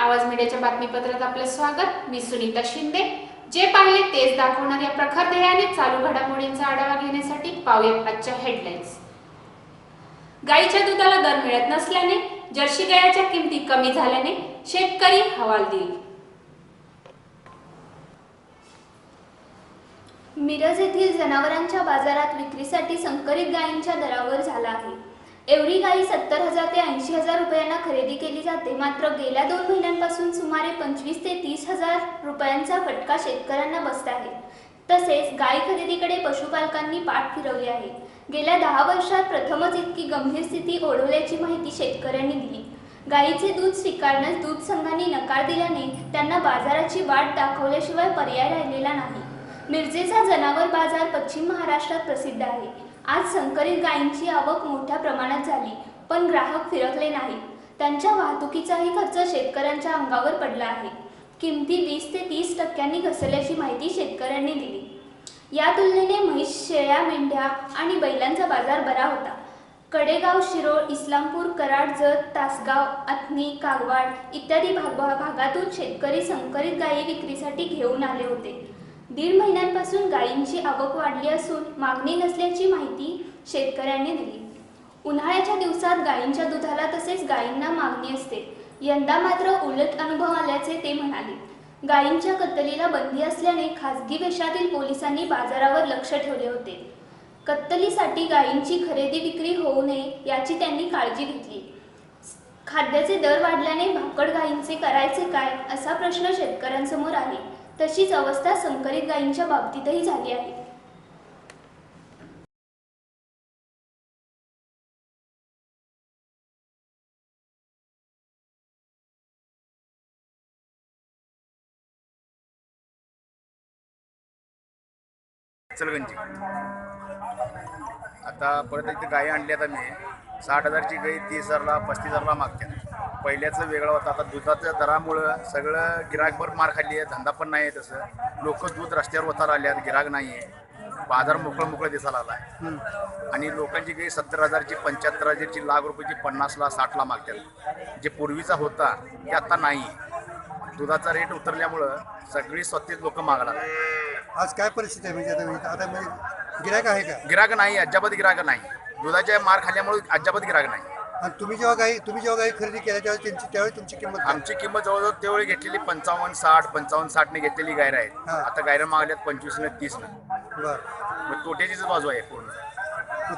आवाज मीडियाच्या बातमीपत्रात आपलं स्वागत. मी सुनीता शिंदे. जे पाहिले तेच दाखवणार या प्रखर ध्येयाने चालू घडामोडींचा आढावा घेण्यासाठी पाहूयात आजच्या हेडलाईन्स गायीच्या दुधाला दर मिळत नसल्याने जर्सी गायाच्या किमती कमी झाल्याने शेतकरी हवालदिल मिरज येथील जनावरांच्या बाजारात विक्रीसाठी संकरित गायींच्या दरावर झाला आहे. एवढी गायी सत्तर हजार ते ऐंशी हजार रुपयांना खरेदी केली जाते. मात्र गेल्या दोन महिन्यांपासून सुमारे पंचवीस ते तीस हजार रुपयांचा फटका शेतकऱ्यांना बसत आहे. तसेच गाय खरेदीकडे पशुपालकांनी पाठ फिरवली आहे. गेल्या दहा वर्षात प्रथमच इतकी गंभीर स्थिती ओढवल्याची माहिती शेतकऱ्यांनी दिली. गायीचे दूध स्वीकारण्यास दूध संघांनी नकार दिल्याने त्यांना बाजाराची वाट दाखवल्याशिवाय पर्याय राहिलेला नाही. मिरजेचा जनावर बाजार पश्चिम महाराष्ट्रात प्रसिद्ध आहे. आज संकरित गायींची आवक मोठ्या प्रमाणात झाली पण ग्राहक फिरकले नाहीत. त्यांच्या वाहतुकीचाही खर्च शेतकऱ्यांच्या अंगावर पडला आहे. किमती वीस ते तीस टक्क्यांनी घसरल्याची माहिती शेतकऱ्यांनी दिली. या तुलनेने म्हैस शेळ्या मेंढ्या आणि बैलांचा बाजार बरा होता. कडेगाव शिरोळ इस्लामपूर कराड जत तासगाव अथनी कागवाड इत्यादी भाग भागातून शेतकरी संकरित गायी विक्रीसाठी घेऊन आले होते. दीड महिन्यांपासून गायींची आवक वाढली असून मागणी नसल्याची माहिती शेतकऱ्यांनी दिली. उन्हाळ्याच्या दिवसात गायींच्या दुधाला तसेच गायींना मागणी असते. यंदा मात्र उलट अनुभव आल्याचे ते म्हणाले. गायींच्या कत्तलीला बंदी असल्याने खासगी वेशातील पोलिसांनी बाजारावर लक्ष ठेवले होते. कत्तलीसाठी गायींची खरेदी विक्री होऊ नये याची त्यांनी काळजी घेतली. खाद्याचे दर वाढल्याने भाकड गायींचे करायचे काय असा प्रश्न शेतकऱ्यांसमोर आहे. तशीच अवस्था संकरित गायींच्या बाबतीतही झाली आहे. चलगंजी. आता परत एकदा गायी आणली आता मी साठ हजारची गाई तीस हजारला पस्तीस हजारला मागते पहिल्याचं वेगळं होतं. आता दुधाच्या दरामुळं सगळं गिराकभर मार खाल्ली आहे. धंदा पण नाही आहे तसं. लोक दूध रस्त्यावर होता आले आहेत गिराक नाही आहे. बाजार मोकळं मोकळं दिसायला आला आहे आणि लोकांची गाई सत्तर हजारची पंच्याहत्तर हजारची लाख रुपयाची पन्नासला साठला मागतात. जे पूर्वीचा होता ते आता नाही. दुधाचा रेट उतरल्यामुळं सगळी स्वतःच लोक मागणार आज काय परिस्थिती आहे? म्हणजे आता आता म्हणजे गिरायक आहे का? गिराक नाही. अजिबात गिराक नाही. दुधाच्या मार खाल्ल्यामुळे अजिबात गिराक नाही. आणि तुम्ही जेव्हा गाई तुम्ही जेव्हा गाई खरेदी केल्या त्यावेळी त्यांची त्यावेळी तुमची किंमत काय? आमची किंमत जवळजवळ त्यावेळी घेतलेली पंचावन्न साठ पंचावन्न साठने घेतलेली गायरं आहेत. हा. आता गायरं मागल्यात पंचवीसने तीसनं. बरं. मग तोट्याचीच बाजू आहे पूर्ण.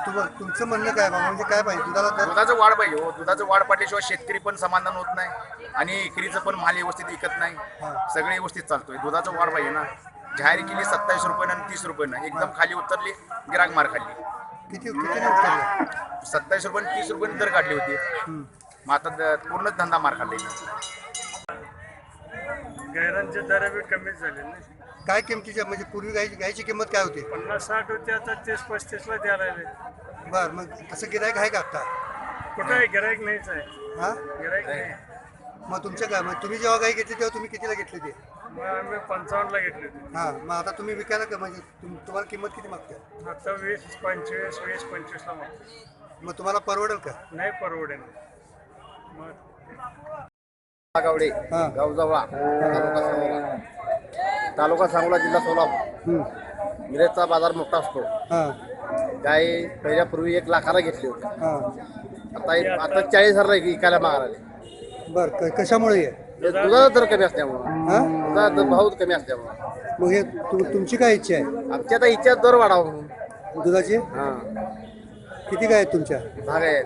मग तुमचं म्हणणं काय बाबा म्हणजे काय पाहिजे? दुधाला दर दुधाचं वाढ पाहिजे हो. दुधाचं वाढ पाडल्याशिवाय शेतकरी पण समाधान होत नाही आणि इकरीचं पण माल व्यवस्थित विकत नाही. हा. सगळं व्यवस्थित चालतोय. दुधाचं वाढ पाहिजे ना. जाहीर केली सत्तावीस रुपयानं आणि तीस रुपयानं. एकदम खाली उतरली गिराक मार खाल्ली. किती उतरलं सत्तावीस रुपयानं तीस रुपयानं दर काढली होती. मग आता द- पूर्णच धंदा मार खाल्ला. गैरांचे दर बी कमीच झाले ना. काय किमतीच्या म्हणजे पूर्वी गायची गायची किंमत काय होती? पन्नास साठ होते आता तीस पस्तीसला द्यायला लागले. बरं मग तसं गिरायक आहे का आता? कुठं आहे? गिराईक नाहीच आहे. हा? गिराईक नाही. मग तुमच्या काय मग तुम्ही जेव्हा गाई घेतली तेव्हा तुम्ही कितीला घेतली ती? मग आम्ही पंचावन्नला घेतले होते हां मग आता तुम्ही विकायला का म्हणजे तुम तुम्हाला किंमत किती मागते? आता वीस पंचवीस वीस पंचवीसला मागतो. मग तुम्हाला परवडेल का? नाही परवडेल. मग गावडे हां. गावजवळा तालुका सांगोला. तालुका सांगोला जिल्हा सोलापूर. मिरजचा बाजार मोठा असतो. हां. गाय पहिल्यापूर्वी एक लाखाला घेतली होती. हां. आता आता चाळीस हजारला विकायला मागायला बरं क- कशामुळे आहे दुधाचा दर कमी असल्यामुळं. हां? दुधाचा दर भाव कमी असल्यामुळं. मग हे तु- तुमची काय इच्छा आहे? आमच्या आता इच्छा दर वाढावा म्हणून. दुधाची? हां. किती गाय आहेत तुमच्या? भाग आहेत.